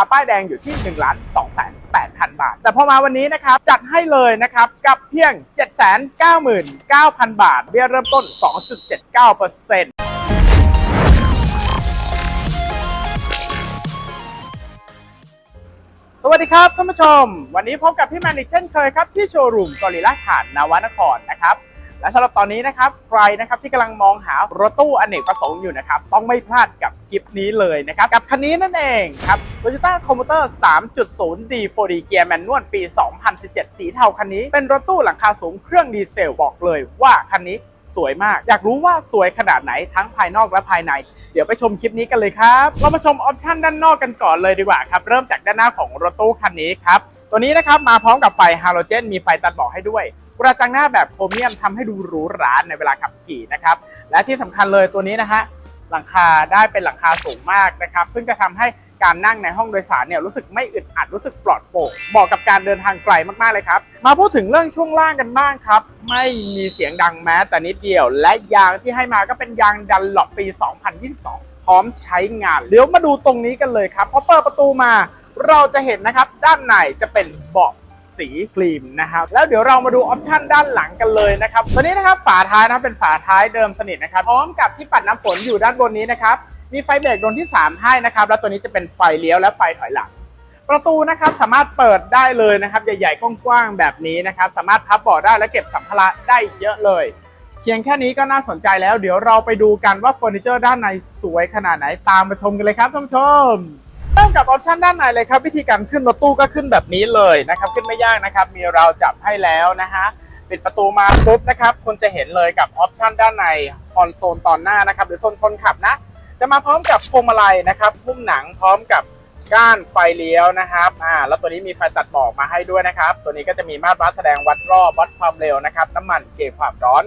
าป้ายแดงอยู่ที่1ล้าน2แสน8พันบาท แต่พอมาวันนี้นะครับ จัดให้เลยนะครับ กับเพียง 799,000 บาทเบี้ยเริ่มต้น 2.79%สวัสดีครับท่านผู้ชม วันนี้พบกับพี่แมนอีกเช่นเคยครับ ที่โชว์รูมกอริลลาฐานนวนครนะครับ และสำหรับตอนนี้นะครับใครนะครับที่กำลังมองหารถตู้อเนกประสงค์อยู่นะครับต้องไม่พลาดกับคลิปนี้เลยนะครับกับคันนี้นั่นเองครับ Toyota Commuter 3.0 D4D เกียร์แมนนวลปี 2017 สีเทาคันนี้เป็นรถตู้หลังคาสูงเครื่องดีเซลบอกเลยว่าคันนี้สวยมาก อยากรู้ว่าสวยขนาดไหนทั้งภายนอกและภายในเดี๋ยวไปชมคลิปนี้กันเลยครับ เรามาชมออปชันด้านนอกกันก่อนเลยดีกว่าครับ เริ่มจากด้านหน้าของรถตู้คันนี้ครับ ตัวนี้นะครับมาพร้อมกับไฟฮาโลเจน มีไฟตัดหมอกให้ด้วย กระจังหน้าแบบโครเมียมทำให้ดูหรูหราในเวลาขับขี่นะครับ และที่สำคัญเลยตัวนี้นะฮะหลังคาได้เป็นหลังคาสูงมากนะครับ ซึ่งจะทำให้การนั่งในห้องโดยสารเนี่ยรู้สึกไม่อึดอัดรู้สึกปลอดโปร่งเหมาะกับการเดินทางไกลมากๆเลยครับ มาพูดถึงเรื่องช่วงล่างกันบ้างครับ ไม่มีเสียงดังแม้แต่นิดเดียว และยางที่ให้มาก็เป็นยางดันหลอปปี 2022 พร้อมใช้งาน เดี๋ยวมาดูตรงนี้กันเลยครับพอเปิดประตูมา เราจะเห็นนะครับด้านในจะเป็นเบาะสีครีมนะครับแล้วเดี๋ยวเรามาดูออปชันด้านหลังกันเลยนะครับตัวนี้นะครับฝาท้ายนะครับเป็นฝาท้ายเดิมสนิทนะครับพร้อมกับที่ปัดน้ำฝนอยู่ด้านบนนี้นะครับมีไฟเบรกดวงที่ 3 ให้นะครับแล้วตัวนี้จะเป็นไฟเลี้ยวและไฟถอยหลังประตูนะครับสามารถเปิดได้เลยนะครับใหญ่ๆกว้างๆแบบนี้นะครับสามารถพับเบาะได้และเก็บสัมภาระได้เยอะเลยเพียงแค่นี้ก็น่าสนใจแล้วเดี๋ยวเราไปดูกันว่าเฟอร์นิเจอร์ด้านในสวยขนาดไหนตามมาชมกันเลยครับท่านผู้ชม ริ่มกับออปชันด้านในเลยครับ วิธีการขึ้นรถตู้ก็ขึ้นแบบนี้เลยนะครับ ขึ้นไม่ยากนะครับ มีเราวจับให้แล้วนะฮะปิดประตูมาปุ๊บนะครับคุณจะเห็นเลยกับออปชันด้านในคอนโซลตอนหน้านะครับ หรือโซนคนขับนะ จะมาพร้อมกับพวงมาลัยนะครับหุ้มหนังพร้อมกับก้านไฟเลี้ยวนะครับอ่าแล้วตัวนี้มีไฟตัดหมอกมาให้ด้วยนะครับ ตัวนี้ก็จะมีมาตรวัดแสดงวัดรอบวัดความเร็วนะครับ น้ำมันเกจความร้อน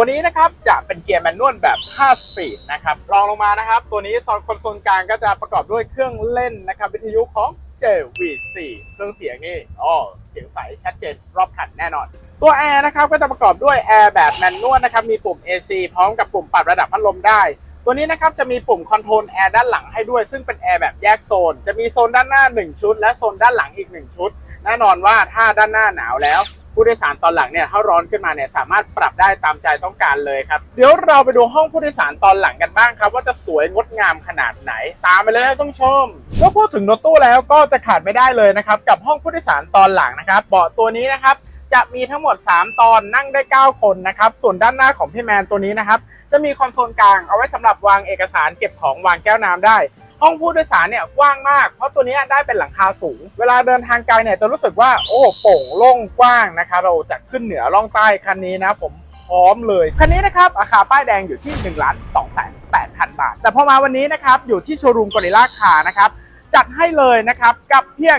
ตัวนี้นะครับจะเป็นเกียร์แมนนวลแบบ 5 สปีดนะครับรองลงมานะครับ ตัวนี้ซอนคอนโซลกลางก็จะประกอบด้วยเครื่องเล่นนะครับวิทยุของ JV4 เครื่องเสียงนี่อ๋อเสียงใสชัดเจนรอบคันแน่นอน ตัวแอร์นะครับก็จะประกอบด้วยแอร์แบบแมนนวลนะครับมีปุ่ม AC พร้อมกับปุ่มปรับระดับพัดลมได้ ตัวนี้นะครับจะมีปุ่มคอนโทรลแอร์ด้านหลังให้ด้วย ซึ่งเป็นแอร์แบบแยกโซน จะมีโซนด้านหน้า 1 ชุด และโซนด้านหลังอีก 1 ชุด แน่นอนว่าถ้าด้านหน้าหนาวแล้ว ผู้โดยสารตอนหลังเนี่ยถ้าร้อนขึ้นมาเนี่ยสามารถปรับได้ตามใจต้องการเลยครับเดี๋ยวเราไปดูห้องผู้โดยสารตอนหลังกันบ้างครับว่าจะสวยงดงามขนาดไหน ตามไปเลยต้องชมเมื่อพูดถึงรถตู้แล้วก็จะขาดไม่ได้เลยนะครับกับห้องผู้โดยสารตอนหลังนะครับเบาะตัวนี้นะครับจะมีทั้งหมด 3 ตอนนั่งได้ 9 คนนะครับ ส่วนด้านหน้าของพี่แมนตัวนี้นะครับ จะมีคอนโซลกลางเอาไว้สำหรับวางเอกสารเก็บของวางแก้วน้ำได้ ห้องผู้โดยสารเนี่ยกว้างมาก เพราะตัวนี้ได้เป็นหลังคาสูง เวลาเดินทางไกลเนี่ยจะรู้สึกว่าโอ้โปร่งโล่งกว้างนะครับเราจะขึ้นเหนือล่องใต้คันนี้นะ ผมพร้อมเลยคันนี้นะครับราคาป้ายแดงอยู่ที่1ล้าน2แสน8พันบาท แต่พอมาวันนี้นะครับอยู่ที่โชว์รูมกอริลลาคานะครับจัดให้เลยนะครับกับเพียง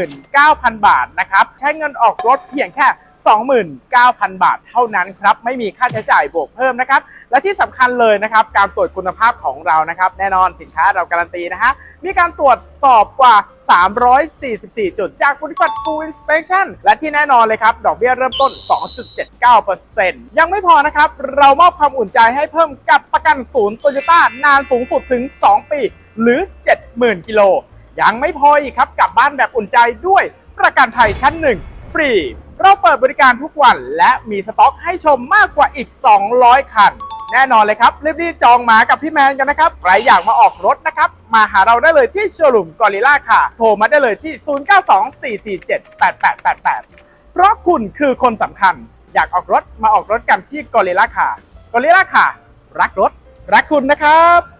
799,000 บาทนะครับใช้เงินออกรถเพียงแค่ 29,000 บาทเท่านั้นครับ ไม่มีค่าใช้จ่ายบวกเพิ่มนะครับ และที่สำคัญเลยนะครับ การตรวจคุณภาพของเรานะครับ แน่นอนสินค้าเราการันตีนะฮะ มีการตรวจสอบกว่า 344 จุดจากบริษัท Full Inspection และที่แน่นอนเลยครับ ดอกเบี้ยเริ่มต้น 2.79%ยังไม่พอนะครับ เรามอบความอุ่นใจให้เพิ่มกับประกันศูนย์โตโยต้านานสูงสุดถึง 2 ปี หรือ 70,000 กิโลยังไม่พออีกครับกลับบ้านแบบอุ่นใจด้วยประกันภัยชั้นหนึ่งฟรี เราเปิดบริการทุกวันและมีสต็อกให้ชมมากกว่าอีก 200 คัน แน่นอนเลยครับ รีบๆจองหมากับพี่แมนกันนะครับ ใครอยากมาออกรถนะครับ มาหาเราได้เลยที่โชว์รูมกอริล่าค่ะ โทรมาได้เลยที่ 0924478888 เพราะคุณคือคนสำคัญ อยากออกรถมาออกรถกันที่กอริล่าค่ะกอริล่าค่ะ รักรถ รักคุณนะครับ